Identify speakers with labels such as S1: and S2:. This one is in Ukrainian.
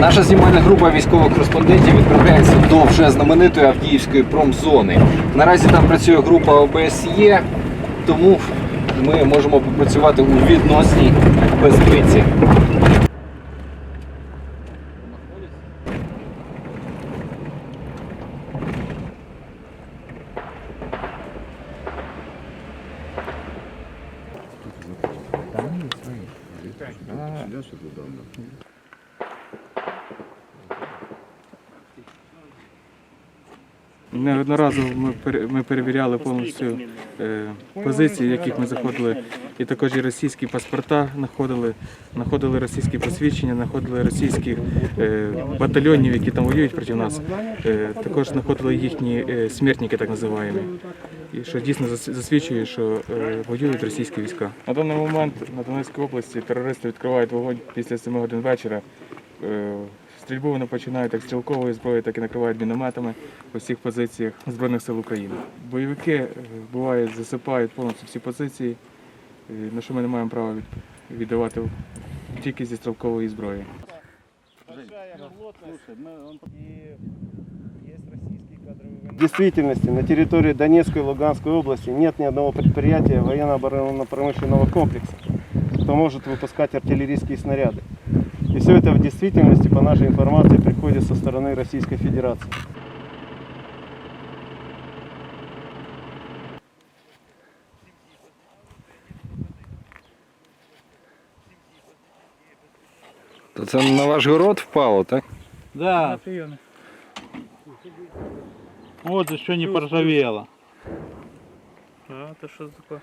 S1: Наша знімальна група військових кореспондентів відправляється до вже знаменитої Авдіївської промзони. Наразі там працює група ОБСЄ, тому ми можемо попрацювати у відносній безпеці.
S2: Неодноразово ми, ми перевіряли повністю е, позиції, в яких ми заходили, і також і російські паспорта знаходили, знаходили російські посвідчення, знаходили російських е, батальйонів, які там воюють проти нас. Е, також знаходили їхні смертники, так називаємо. І що дійсно зас- засвідчує, що воюють російські війська. На даний момент на Донецькій області терористи відкривають вогонь після 7 годин вечора. Е, Стрільбу вони починають як стрілкової зброї, так і накривають мінометами по всіх позиціях Збройних сил України. Бойовики е, буває засипають повністю всі позиції, е, на що ми не маємо права від- віддавати тільки зі стрілкової зброї.
S3: В действительности на территории Донецкой и Луганской области нет ни одного предприятия военно-оборонно-промышленного комплекса, кто может выпускать артиллерийские снаряды. И все это в действительности, по нашей информации, приходит со стороны Российской Федерации.
S1: То це на ваш город впало, так?
S4: Да. Вот еще не поржавело.
S5: А, то що таке?